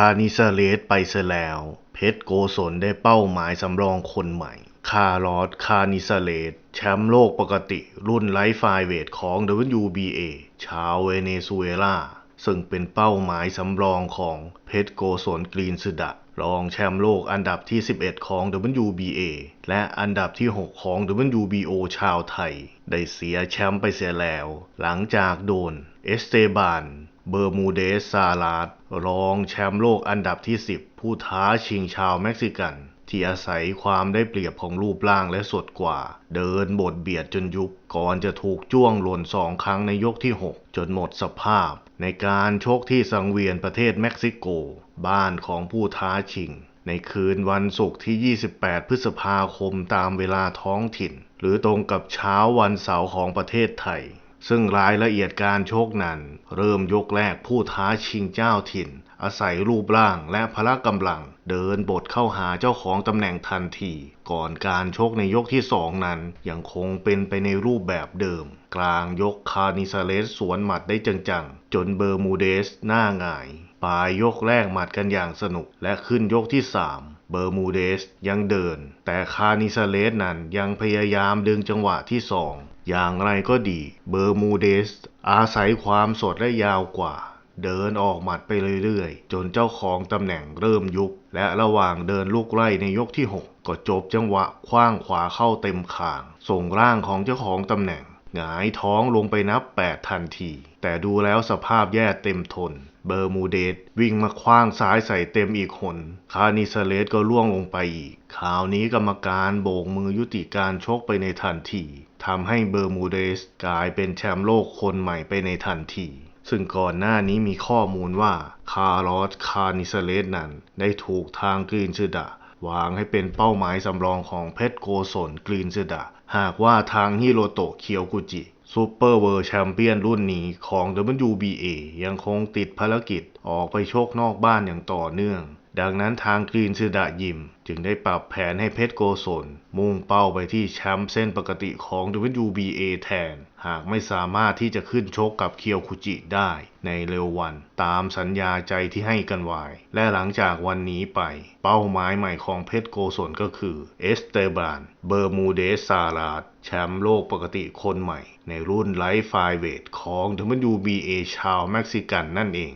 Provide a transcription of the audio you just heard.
คานิซาเลสไปเสียแล้ว เพชรโกศลได้เป้าหมายสำรองคนใหม่ คาร์ลอสคานิซาเลสแชมป์โลกปกติรุ่นไลท์ไฟเวทของ WBA ชาวเวเนซุเอลา ซึ่งเป็นเป้าหมายสำรองของเพชรโกศลกรีนสุดะรองแชมป์โลกอันดับที่ 11 ของ WBA และอันดับที่ 6 ของ WBO ชาวไทย ได้เสียแชมป์ไปเสียแล้ว หลังจากโดน เอสเตบาน เบอร์มูเดสซาลาดรองแชมป์โลกอันดับที่ 10 ผู้ท้าชิงชาวเม็กซิกัน ที่อาศัยความได้เปรียบของรูปร่างและสดกว่า เดินบดเบียดจนยุบก่อนจะถูกจ้วงหล่นสองครั้งในยกที่ 6 จนหมดสภาพ ในการชกที่สังเวียนประเทศเม็กซิโก บ้านของผู้ท้าชิง ในคืนวันศุกร์ที่ 28 พฤษภาคมตามเวลาท้องถิ่น หรือตรงกับเช้าวันเสาร์ของประเทศไทย ซึ่งรายละเอียดการชกนั้น เริ่มยกแรกผู้ท้าชิงเจ้าถิ่น อาศัยรูปร่างและพละกำลัง เดินบทเข้าหาเจ้าของตำแหน่งทันที ก่อนการชกในยกที่สองนั้น ยังคงเป็นไปในรูปแบบเดิม กลางยกคานิซาเลสสวนหมัดได้จังๆ จนเบอร์มูเดสหน้าหงายปลายยกแรกหมัดกันอย่างสนุกและขึ้นยกที่สามเบอร์มูเดสยังเดิน แต่คานิซาเลสนั้นยังพยายามดึงจังหวะที่สอง อย่างไรก็ดีเบอร์มูเดส อาศัยความสดและยาวกว่า เดินออกหมัดไปเรื่อยๆ จนเจ้าของตำแหน่งเริ่มยุบและระหว่างเดินลูกไล่ในยกที่ 6 ก็จบจังหวะคว้างขวาเข้าเต็มคาง ส่งร่างของเจ้าของตำแหน่ง หงายท้องลงไปนับ 8 ทันที แต่ดูแล้วสภาพแย่เต็มทน เบอร์มูเดสวิ่งมาคว้างซ้ายใส่เต็มอีกหนคานิซเลสก็ล่วงลงไปอีกคราวนี้กรรมการโบกมือยุติการชกไปในทันทีทำให้เบอร์มูเดสกลายเป็นแชมป์โลกคนใหม่ไปในทันทีซึ่งก่อนหน้านี้มีข้อมูลว่าคาร์ลอสคานิซเลสนั้น ได้ถูกทางกรีนซดะ วางให้เป็นเป้าหมายสำรองของเพชรโกศลกรีนเซดา หากว่าทางฮิโรโตะเคียวกุจิซูเปอร์เวิร์แชมเปี้ยนรุ่นนี้ของ WBA ยังคงติดภารกิจออกไปโชคนอกบ้านอย่างต่อเนื่อง ดังนั้นทางกรีนซดะยิม จึงได้ปรับแผนให้เพชรโกศล มุ่งเป้าไปที่แชมป์เส้นปกติของ WBA แทน หากไม่สามารถที่จะขึ้นชกกับเคียวคุจิได้ในเร็ววัน ตามสัญญาใจที่ให้กันไว้ และหลังจากวันนี้ไป เป้าหมายใหม่ของเพชรโกศลก็คือ เอสเตบาน เบอร์มูเดสซาลาดแชมป์โลกปกติคนใหม่ ในรุ่นไลท์ไฟเวทของ WBA ชาวเม็กซิกันนั่นเอง